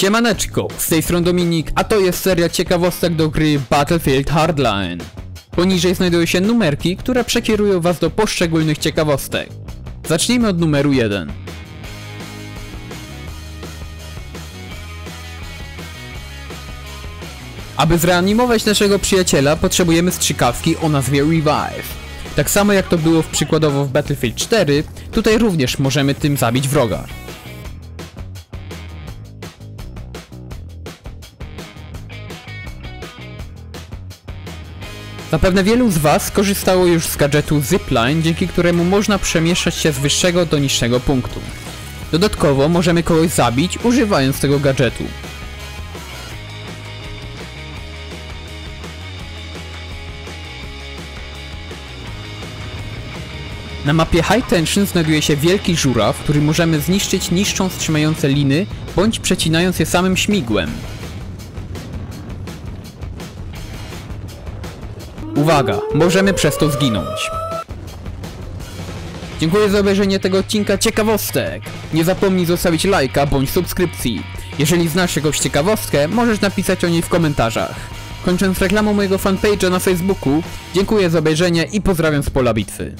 Siemaneczko, z tej strony Dominik, a to jest seria ciekawostek do gry Battlefield Hardline. Poniżej znajdują się numerki, które przekierują was do poszczególnych ciekawostek. Zacznijmy od numeru 1. Aby zreanimować naszego przyjaciela, potrzebujemy strzykawki o nazwie Revive. Tak samo jak to było w przykładowo w Battlefield 4, tutaj również możemy tym zabić wroga. Zapewne wielu z Was skorzystało już z gadżetu Zipline, dzięki któremu można przemieszczać się z wyższego do niższego punktu. Dodatkowo możemy kogoś zabić używając tego gadżetu. Na mapie High Tension znajduje się wielki żuraw, który możemy zniszczyć niszcząc trzymające liny, bądź przecinając je samym śmigłem. Uwaga, możemy przez to zginąć. Dziękuję za obejrzenie tego odcinka ciekawostek. Nie zapomnij zostawić lajka bądź subskrypcji. Jeżeli znasz jakąś ciekawostkę, możesz napisać o niej w komentarzach. Kończąc reklamą mojego fanpage'a na Facebooku, dziękuję za obejrzenie i pozdrawiam z pola bitwy.